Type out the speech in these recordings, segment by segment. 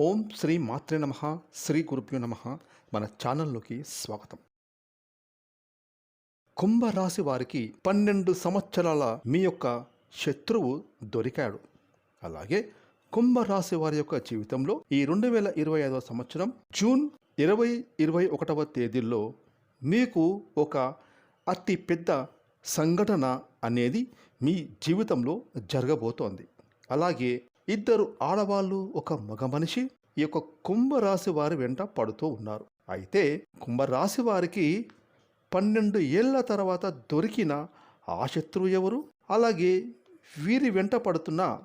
ఓం శ్రీ మాత్రే నమ శ్రీ గురుభ్యో నమ. మన ఛానల్లోకి స్వాగతం. కుంభరాశి వారికి పన్నెండు సంవత్సరాల మీ యొక్క శత్రువు దొరికాడు. అలాగే కుంభరాశి వారి యొక్క జీవితంలో ఈ రెండు వేల ఇరవై ఐదవ సంవత్సరం జూన్ ఇరవై ఇరవై ఒకటవ తేదీల్లో మీకు ఒక అతి పెద్ద సంఘటన అనేది మీ జీవితంలో జరగబోతోంది. అలాగే ఇద్దరు ఆడవాళ్ళు ఒక మగ మనిషి ఈ యొక్క కుంభరాశి వారి వెంట పడుతూ ఉన్నారు. అయితే కుంభరాశి వారికి పన్నెండు ఏళ్ళ తర్వాత దొరికిన ఆ శత్రువు ఎవరు? అలాగే వీరి వెంట పడుతున్న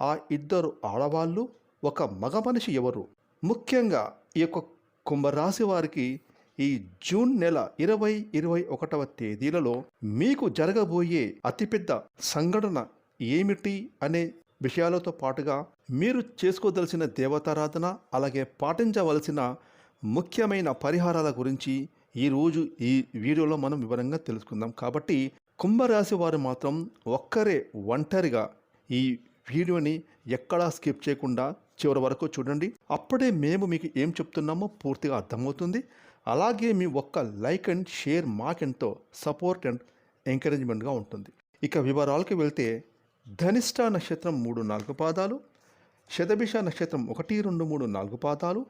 ఆ ఇద్దరు ఆడవాళ్ళు ఒక మగ మనిషి ఎవరు? ముఖ్యంగా ఈ యొక్క కుంభరాశి వారికి ఈ జూన్ నెల ఇరవై ఇరవై ఒకటవ తేదీలలో మీకు జరగబోయే అతిపెద్ద సంఘటన ఏమిటి అనే విషయాలతో పాటుగా మీరు చేసుకోదలసిన దేవతారాధన అలాగే పాటించవలసిన ముఖ్యమైన పరిహారాల గురించి ఈరోజు ఈ వీడియోలో మనం వివరంగా తెలుసుకుందాం. కాబట్టి కుంభరాశి వారు మాత్రం ఒక్కరే ఒంటరిగా ఈ వీడియోని ఎక్కడా స్కిప్ చేయకుండా చివరి వరకు చూడండి. అప్పుడే మేము మీకు ఏం చెప్తున్నామో పూర్తిగా అర్థమవుతుంది. అలాగే మీ ఒక్క లైక్ అండ్ షేర్ మాకెంతో సపోర్ట్ అండ్ ఎంకరేజ్మెంట్గా ఉంటుంది. ఇక వివరాలకు వెళ్తే ధనిష్ట నక్షత్రం మూడు నాలుగు పాదాలు శతభిష నక్షత్రం ఒకటి రెండు మూడు నాలుగు పాదాలు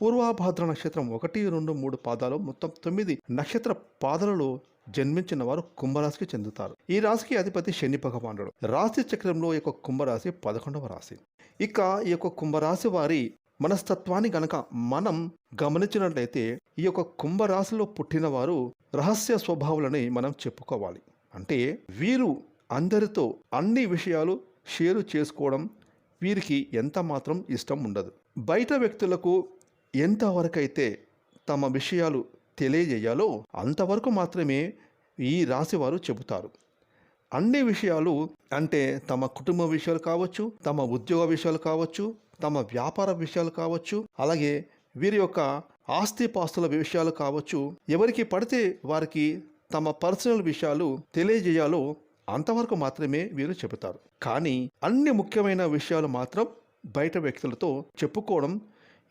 పూర్వాభాద్ర నక్షత్రం ఒకటి రెండు మూడు పాదాలు. మొత్తం తొమ్మిది నక్షత్ర పాదాలలో జన్మించిన వారు కుంభరాశికి చెందుతారు. ఈ రాశికి అధిపతి శని భగవానుడు. రాశి చక్రంలో ఈ యొక్క కుంభరాశి పదకొండవ రాశి. ఇక ఈ యొక్క కుంభరాశి వారి మనస్తత్వాన్ని గనక మనం గమనించినట్లయితే ఈ యొక్క కుంభరాశిలో పుట్టిన వారు రహస్య స్వభావాలని మనం చెప్పుకోవాలి. అంటే వీరు అందరితో అన్ని విషయాలు షేర్ చేసుకోవడం వీరికి ఎంత మాత్రం ఇష్టం ఉండదు. బయట వ్యక్తులకు ఎంతవరకైతే తమ విషయాలు తెలియజేయాలో అంతవరకు మాత్రమే ఈ రాశివారు చెబుతారు. అన్ని విషయాలు అంటే తమ కుటుంబ విషయాలు కావచ్చు తమ ఉద్యోగ విషయాలు కావచ్చు తమ వ్యాపార విషయాలు కావచ్చు అలాగే వీరి యొక్క ఆస్తిపాస్తుల విషయాలు కావచ్చు ఎవరికి పడితే వారికి తమ పర్సనల్ విషయాలు తెలియజేయాలో అంతవరకు మాత్రమే వీరు చెబుతారు. కానీ అన్ని ముఖ్యమైన విషయాలు మాత్రం బయట వ్యక్తులతో చెప్పుకోవడం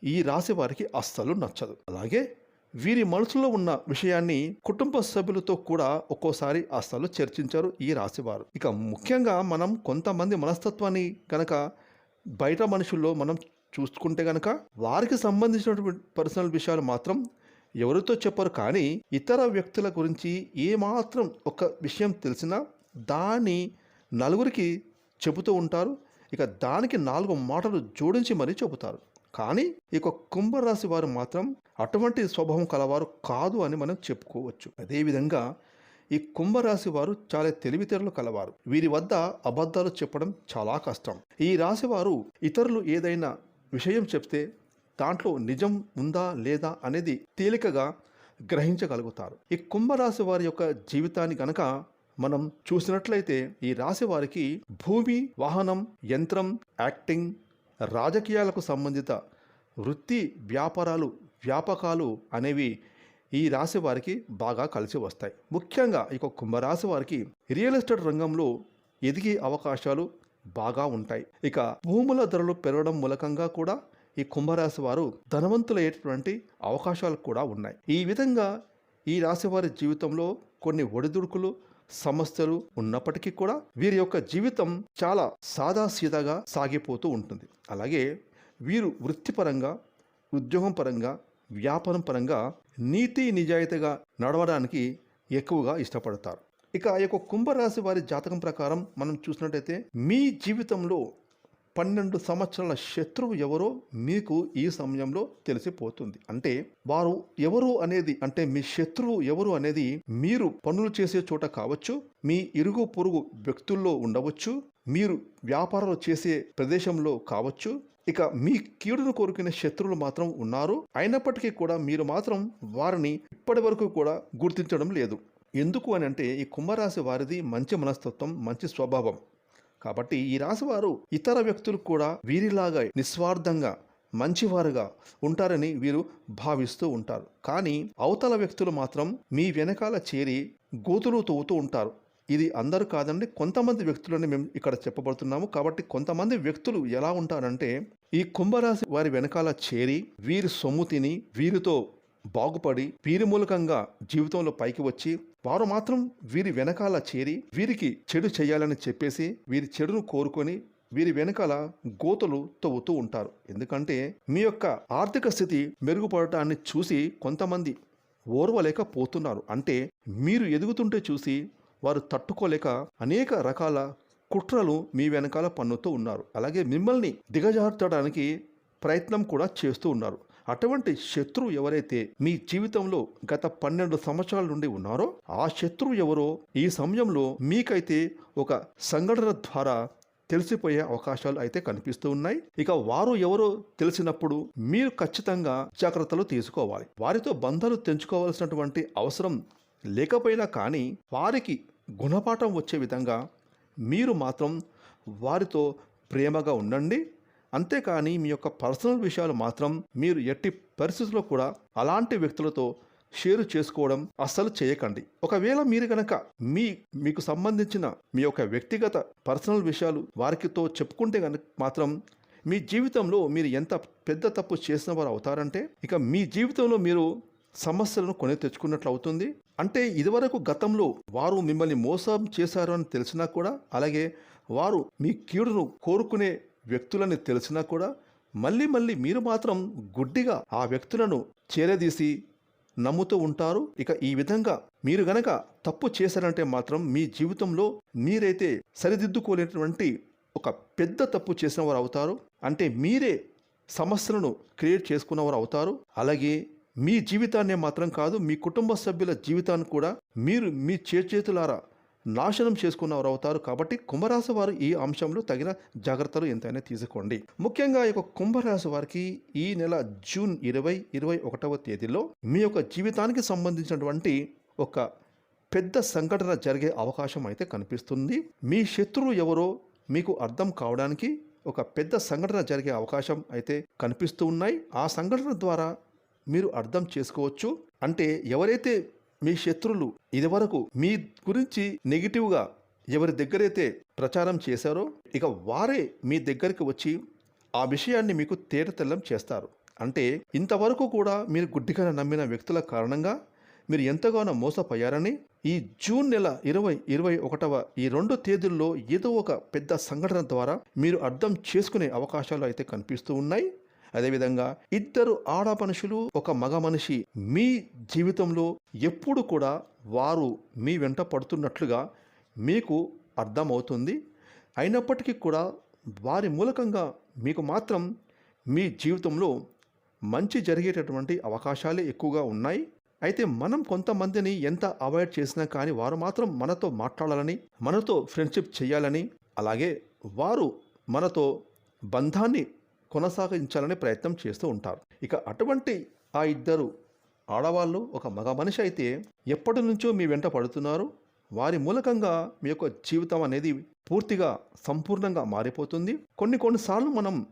ఈ రాశి వారికి అస్సలు నచ్చదు. అలాగే వీరి మనసులో ఉన్న విషయాన్ని కుటుంబ సభ్యులతో కూడా ఒక్కోసారి అస్సలు చర్చించారు ఈ రాశివారు ఇక ముఖ్యంగా మనం కొంతమంది మనస్తత్వాన్ని కనుక బయట మనుషుల్లో మనం చూసుకుంటే కనుక వారికి సంబంధించినటువంటి పర్సనల్ విషయాలు మాత్రం ఎవరితో చెప్పరు. కానీ ఇతర వ్యక్తుల గురించి ఏమాత్రం ఒక విషయం తెలిసినా దాన్ని నలుగురికి చెబుతూ ఉంటారు. ఇక దానికి నాలుగు మాటలు జోడించి మరీ చెబుతారు. కానీ ఇక కుంభరాశి వారు మాత్రం అటువంటి స్వభావం కలవారు కాదు అని మనం చెప్పుకోవచ్చు. అదేవిధంగా ఈ కుంభరాశి వారు చాలా తెలివితేటలు కలవారు. వీరి వద్ద అబద్ధాలు చెప్పడం చాలా కష్టం. ఈ రాశి వారు ఇతరులు ఏదైనా విషయం చెప్తే దాంట్లో నిజం ఉందా లేదా అనేది తేలికగా గ్రహించగలుగుతారు. ఈ కుంభరాశి వారి యొక్క జీవితాన్ని కనుక మనం చూసినట్లయితే ఈ రాశి వారికి భూమి వాహనం యంత్రం యాక్టింగ్ రాజకీయాలకు సంబంధిత వృత్తి వ్యాపారాలు వ్యాపకాలు అనేవి ఈ రాశి వారికి బాగా కలిసి వస్తాయి. ముఖ్యంగా ఇక కుంభరాశి వారికి రియల్ ఎస్టేట్ రంగంలో ఎదిగే అవకాశాలు బాగా ఉంటాయి. ఇక భూముల ధరలు పెరగడం మూలకంగా కూడా ఈ కుంభరాశి వారు ధనవంతులయ్యేటటువంటి అవకాశాలు కూడా ఉన్నాయి. ఈ విధంగా ఈ రాశి వారి జీవితంలో కొన్ని ఒడిదుడుకులు సమస్యలు ఉన్నప్పటికీ కూడా వీరి యొక్క జీవితం చాలా సాదాసీదాగా సాగిపోతూ ఉంటుంది. అలాగే వీరు వృత్తిపరంగా ఉద్యోగం పరంగా వ్యాపారం పరంగా నీతి నిజాయితీగా నడవడానికి ఎక్కువగా ఇష్టపడతారు. ఇక ఆ యొక్క కుంభరాశి వారి జాతకం ప్రకారం మనం చూసినట్టయితే మీ జీవితంలో పన్నెండు సంవత్సరాల శత్రువు ఎవరో మీకు ఈ సమయంలో తెలిసిపోతుంది. అంటే వారు ఎవరు అనేది అంటే మీ శత్రువు ఎవరు అనేది మీరు పనులు చేసే చోట కావచ్చు మీ ఇరుగు పొరుగు వ్యక్తుల్లో ఉండవచ్చు మీరు వ్యాపారాలు చేసే ప్రదేశంలో కావచ్చు ఇక మీ కీడును కోరుకునే శత్రువులు మాత్రం ఉన్నారు. అయినప్పటికీ కూడా మీరు మాత్రం వారిని ఇప్పటి వరకు కూడా గుర్తించడం లేదు. ఎందుకు అని అంటే ఈ కుంభరాశి వారిది మంచి మనస్తత్వం మంచి స్వభావం. కాబట్టి ఈ రాశివారు ఇతర వ్యక్తులు కూడా వీరిలాగా నిస్వార్థంగా మంచివారుగా ఉంటారని వీరు భావిస్తూ ఉంటారు. కానీ అవతల వ్యక్తులు మాత్రం మీ వెనకాల చేరి గోతులు తవ్వుతూ ఉంటారు. ఇది అందరూ కాదండి కొంతమంది వ్యక్తులని మేము ఇక్కడ చెప్పబడుతున్నాము. కాబట్టి కొంతమంది వ్యక్తులు ఎలా ఉంటారంటే ఈ కుంభరాశి వారి వెనకాల చేరి వీరి సొమ్ము తిని వీరితో బాగుపడి వీరి మూలకంగా జీవితంలో పైకి వచ్చి వారు మాత్రం వీరి వెనకాల చేరి వీరికి చెడు చేయాలని చెప్పేసి వీరి చెడును కోరుకొని వీరి వెనకాల గోతులు తవ్వుతూ ఉంటారు. ఎందుకంటే మీ యొక్క ఆర్థిక స్థితి మెరుగుపడటాన్ని చూసి కొంతమంది ఓర్వలేకపోతున్నారు. అంటే మీరు ఎదుగుతుంటే చూసి వారు తట్టుకోలేక అనేక రకాల కుట్రలు మీ వెనకాల పన్నుతూ ఉన్నారు. అలాగే మిమ్మల్ని దిగజార్చడానికి ప్రయత్నం కూడా చేస్తూ ఉన్నారు. అటువంటి శత్రువు ఎవరైతే మీ జీవితంలో గత పన్నెండు సంవత్సరాల నుండి ఉన్నారో ఆ శత్రువు ఎవరో ఈ సమయంలో మీకైతే ఒక సంఘటన ద్వారా తెలిసిపోయే అవకాశాలు అయితే కనిపిస్తూ ఉన్నాయి. ఇక వారు ఎవరో తెలిసినప్పుడు మీరు ఖచ్చితంగా జాగ్రత్తలు తీసుకోవాలి. వారితో బంధాలు తెంచుకోవాల్సినటువంటి అవసరం లేకపోయినా కానీ వారికి గుణపాఠం వచ్చే విధంగా మీరు మాత్రం వారితో ప్రేమగా ఉండండి. అంతేకాని మీ యొక్క పర్సనల్ విషయాలు మాత్రం మీరు ఎట్టి పరిస్థితుల్లో కూడా అలాంటి వ్యక్తులతో షేర్ చేసుకోవడం అస్సలు చేయకండి. ఒకవేళ మీరు కనుక మీ మీకు సంబంధించిన మీ యొక్క వ్యక్తిగత పర్సనల్ విషయాలు వారికితో చెప్పుకుంటే కనుక మాత్రం మీ జీవితంలో మీరు ఎంత పెద్ద తప్పు చేసిన వారు అవుతారంటే ఇక మీ జీవితంలో మీరు సమస్యలను కొని తెచ్చుకున్నట్లు అవుతుంది. అంటే ఇదివరకు గతంలో వారు మిమ్మల్ని మోసం చేశారు అని తెలిసినా కూడా అలాగే వారు మీ కీడును కోరుకునే వ్యక్తులని తెలిసినా కూడా మళ్ళీ మళ్ళీ మీరు మాత్రం గుడ్డిగా ఆ వ్యక్తులను చేరదీసి నమ్ముతూ ఉంటారు. ఇక ఈ విధంగా మీరు గనక తప్పు చేశారంటే మాత్రం మీ జీవితంలో మీరైతే సరిదిద్దుకోలేనటువంటి ఒక పెద్ద తప్పు చేసిన వారు అవుతారు. అంటే మీరే సమస్యలను క్రియేట్ చేసుకున్నవారు అవుతారు. అలాగే మీ జీవితాన్నే మాత్రం కాదు మీ కుటుంబ సభ్యుల జీవితాన్ని కూడా మీరు మీ చేతులారా నాశనం చేసుకున్నవారు అవుతారు కాబట్టి కుంభరాశి వారు ఈ అంశంలో తగిన జాగ్రత్తలు ఎంతైనా తీసుకోండి. ముఖ్యంగా ఈ యొక్క కుంభరాశి వారికి ఈ నెల జూన్ ఇరవై ఇరవై ఒకటవ తేదీలో మీ యొక్క జీవితానికి సంబంధించినటువంటి ఒక పెద్ద సంఘటన జరిగే అవకాశం అయితే కనిపిస్తుంది. మీ శత్రువు ఎవరో మీకు అర్థం కావడానికి ఒక పెద్ద సంఘటన జరిగే అవకాశం అయితే కనిపిస్తూ ఉన్నాయి. ఆ సంఘటన ద్వారా మీరు అర్థం చేసుకోవచ్చు. అంటే ఎవరైతే మీ శత్రులు ఇదివరకు మీ గురించి నెగిటివ్గా ఎవరి దగ్గరైతే ప్రచారం చేశారో ఇక వారే మీ దగ్గరికి వచ్చి ఆ విషయాన్ని మీకు తేటతెల్లం చేస్తారు. అంటే ఇంతవరకు కూడా మీరు గుడ్డిగా నమ్మిన వ్యక్తుల కారణంగా మీరు ఎంతగానో మోసపోయారని ఈ జూన్ నెల ఇరవై ఇరవై ఒకటవ ఈ రెండు తేదీల్లో ఏదో ఒక పెద్ద సంఘటన ద్వారా మీరు అర్థం చేసుకునే అవకాశాలు అయితే కనిపిస్తూ ఉన్నాయి. అదేవిధంగా ఇద్దరు ఆడ మనుషులు ఒక మగ మనిషి మీ జీవితంలో ఎప్పుడు కూడా వారు మీ వెంట పడుతున్నట్లుగా మీకు అర్థమవుతుంది. అయినప్పటికీ కూడా వారి మూలకంగా మీకు మాత్రం మీ జీవితంలో మంచి జరిగేటటువంటి అవకాశాలే ఎక్కువగా ఉన్నాయి. అయితే మనం కొంతమందిని ఎంత అవాయిడ్ చేసినా కానీ వారు మాత్రం మనతో మాట్లాడాలని మనతో ఫ్రెండ్షిప్ చేయాలని అలాగే వారు మనతో బంధాన్ని కొనసాగించాలనే ప్రయత్నం చేస్తూ ఉంటారు. ఇక అటువంటి ఆ ఇద్దరు ఆడవాళ్ళు ఒక మగ మనిషి అయితే ఎప్పటి నుంచో మీ వెంట పడుతున్నారు. వారి మూలకంగా మీ యొక్క జీవితం అనేది పూర్తిగా సంపూర్ణంగా మారిపోతుంది. కొన్ని కొన్నిసార్లు మనం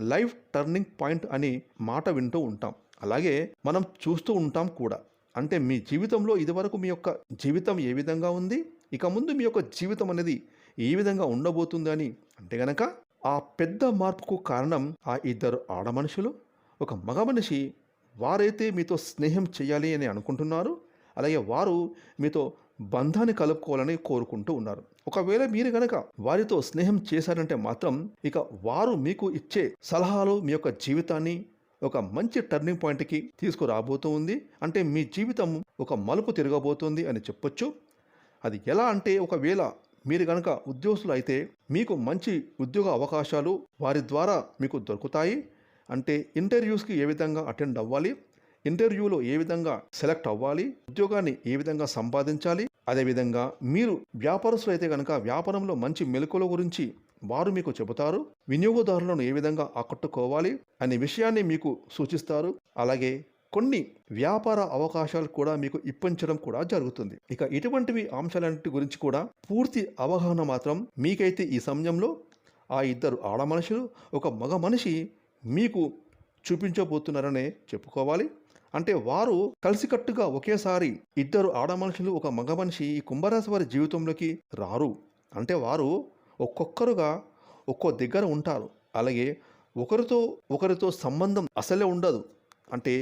లైఫ్ టర్నింగ్ పాయింట్ అని మాట వింటూ ఉంటాం. అలాగే మనం చూస్తూ ఉంటాం కూడా. అంటే మీ జీవితంలో ఇదివరకు మీ యొక్క జీవితం ఏ విధంగా ఉంది? ఇక ముందు మీ యొక్క జీవితం అనేది ఏ విధంగా ఉండబోతుంది అని. అంటే గనక ఆ పెద్ద మార్పుకు కారణం ఆ ఇద్దరు ఆడమనుషులు. ఒక మగ మనిషి వారైతే మీతో స్నేహం చేయాలి అని అనుకుంటున్నారు. అలాగే వారు మీతో బంధాన్ని కలుపుకోవాలని కోరుకుంటూ ఉన్నారు. ఒకవేళ మీరు గనక వారితో స్నేహం చేశారంటే మాత్రం ఇక వారు మీకు ఇచ్చే సలహాలు మీ యొక్క జీవితాన్ని ఒక మంచి టర్నింగ్ పాయింట్కి తీసుకురాబోతూ ఉంది అంటే మీ జీవితం ఒక మలుపు తిరగబోతుంది అని చెప్పొచ్చు. అది ఎలా అంటే ఒకవేళ మీరు కనుక ఉద్యోగులు అయితే మీకు మంచి ఉద్యోగ అవకాశాలు వారి ద్వారా మీకు దొరుకుతాయి. అంటే ఇంటర్వ్యూస్కి ఏ విధంగా అటెండ్ అవ్వాలి ఇంటర్వ్యూలో ఏ విధంగా సెలెక్ట్ అవ్వాలి ఉద్యోగాన్ని ఏ విధంగా సంపాదించాలి అదేవిధంగా మీరు వ్యాపారస్తులు అయితే కనుక వ్యాపారంలో మంచి మెలకుల గురించి వారు మీకు చెబుతారు వినియోగదారులను ఏ విధంగా ఆకట్టుకోవాలి అనే విషయాన్ని మీకు సూచిస్తారు. అలాగే కొన్ని వ్యాపార అవకాశాలు కూడా మీకు ఇప్పించడం కూడా జరుగుతుంది. ఇక ఇటువంటివి అంశాలన్నిటి గురించి కూడా పూర్తి అవగాహన మాత్రం మీకైతే ఈ సమయంలో ఆ ఇద్దరు ఆడ మనుషులు ఒక మగ మనిషి మీకు చూపించబోతున్నారనే చెప్పుకోవాలి. అంటే వారు కలిసికట్టుగా ఒకేసారి ఇద్దరు ఆడ మనుషులు ఒక మగ మనిషి ఈ కుంభరాశి వారి జీవితంలోకి రారు. అంటే వారు ఒక్కొక్కరుగా ఒక్కో దగ్గర ఉంటారు. అలాగే ఒకరితో ఒకరితో సంబంధం అసలే ఉండదు. అంటే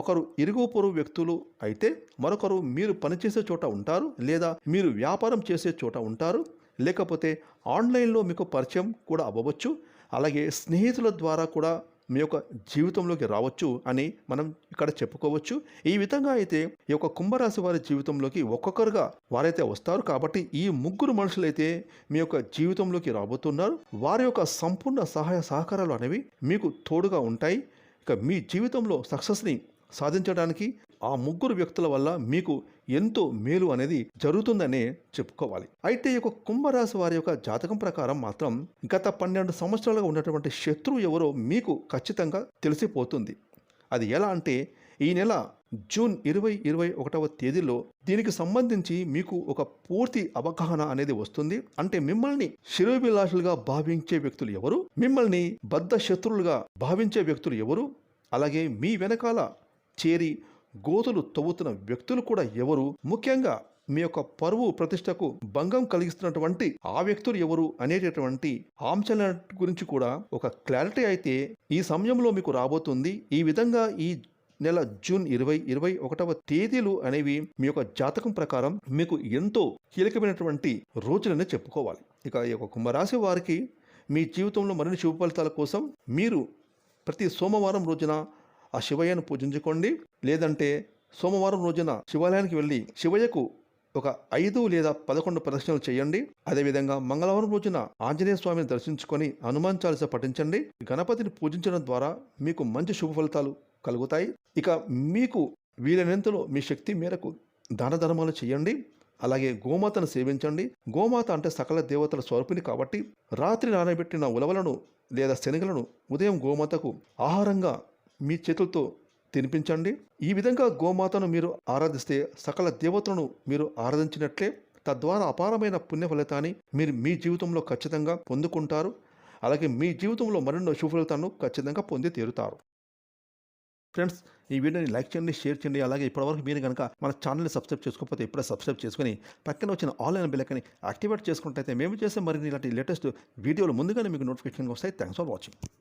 ఒకరు ఇరుగు పొరుగు వ్యక్తులు అయితే మరొకరు మీరు పనిచేసే చోట ఉంటారు లేదా మీరు వ్యాపారం చేసే చోట ఉంటారు. లేకపోతే ఆన్లైన్లో మీకు పరిచయం కూడా అవ్వవచ్చు. అలాగే స్నేహితుల ద్వారా కూడా మీ యొక్క జీవితంలోకి రావచ్చు అని మనం ఇక్కడ చెప్పుకోవచ్చు. ఈ విధంగా అయితే ఈ యొక్క కుంభరాశి వారి జీవితంలోకి ఒక్కొక్కరుగా వారైతే వస్తారు. కాబట్టి ఈ ముగ్గురు మనుషులైతే మీ యొక్క జీవితంలోకి రాబోతున్నారు. వారి యొక్క సంపూర్ణ సహాయ సహకారాలు అనేవి మీకు తోడుగా ఉంటాయి. ఇక మీ జీవితంలో సక్సెస్ని సాధించడానికి ఆ ముగ్గురు వ్యక్తుల వల్ల మీకు ఎంతో మేలు అనేది జరుగుతుందనే చెప్పుకోవాలి. అయితే ఈ యొక్క కుంభరాశి వారి యొక్క జాతకం ప్రకారం మాత్రం గత పన్నెండు సంవత్సరాలుగా ఉన్నటువంటి శత్రువు ఎవరో మీకు ఖచ్చితంగా తెలిసిపోతుంది. అది ఎలా అంటే ఈ నెల జూన్ ఇరవై ఇరవై ఒకటవ తేదీలో దీనికి సంబంధించి మీకు ఒక పూర్తి అవగాహన అనేది వస్తుంది. అంటే మిమ్మల్ని శిరోభిలాషులుగా భావించే వ్యక్తులు ఎవరు? మిమ్మల్ని బద్ధ శత్రువులుగా భావించే వ్యక్తులు ఎవరు? అలాగే మీ వెనకాల చేరి గోతులు తవ్వుతున్న వ్యక్తులు కూడా ఎవరు? ముఖ్యంగా మీ యొక్క పరువు ప్రతిష్టకు భంగం కలిగిస్తున్నటువంటి ఆ వ్యక్తులు ఎవరు అనేటటువంటి ఆంశాల గురించి కూడా ఒక క్లారిటీ అయితే ఈ సమయంలో మీకు రాబోతుంది. ఈ విధంగా ఈ నెల జూన్ ఇరవై ఇరవై ఒకటవ తేదీలు అనేవి మీ యొక్క జాతకం ప్రకారం మీకు ఎంతో కీలకమైనటువంటి రోజులనే చెప్పుకోవాలి. ఇక ఈ యొక్క కుంభరాశి వారికి మీ జీవితంలో మరిన్ని శుభ ఫలితాల కోసం మీరు ప్రతి సోమవారం రోజున ఆ శివయ్యను పూజించుకోండి. లేదంటే సోమవారం రోజున శివాలయానికి వెళ్ళి శివయ్యకు ఒక ఐదు లేదా పదకొండు ప్రదక్షిణలు చేయండి. అదేవిధంగా మంగళవారం రోజున ఆంజనేయ స్వామిని దర్శించుకొని హనుమాన్ చాలీస పఠించండి. గణపతిని పూజించడం ద్వారా మీకు మంచి శుభ ఫలితాలు కలుగుతాయి. ఇక మీకు వీలైనంతలో మీ శక్తి మేరకు దాన ధర్మాలు చేయండి. అలాగే గోమాతను సేవించండి. గోమాత అంటే సకల దేవతల స్వరూపిణి కాబట్టి రాత్రి నానబెట్టిన ఉలవలను లేదా శనగలను ఉదయం గోమాతకు ఆహారంగా మీ చేతులతో తినిపించండి. ఈ విధంగా గోమాతను మీరు ఆరాధిస్తే సకల దేవతలను మీరు ఆరాధించినట్లే తద్వారా అపారమైన పుణ్య ఫలితాన్ని మీరు మీ జీవితంలో ఖచ్చితంగా పొందుకుంటారు. అలాగే మీ జీవితంలో మరెన్నో శుభ ఖచ్చితంగా పొంది తీరుతారు. ఫ్రెండ్స్ ఈ వీడియోని లైక్ చేయండి షేర్ చేయండి. అలాగే ఇప్పటివరకు మీరు కనుక మన ఛానల్ని సబ్స్క్రైబ్ చేసుకోకపోతే ఇప్పుడే సబ్స్క్రైబ్ చేసుకుని పక్కన వచ్చిన ఆన్లైన్ బిల్లకని యాక్టివేట్ చేసుకుంటే మేము చేసే మరిన్ని ఇలాంటి లేటెస్ట్ వీడియోలు ముందుగానే మీకు నోటిఫికేషన్ వస్తాయి. Thanks for watching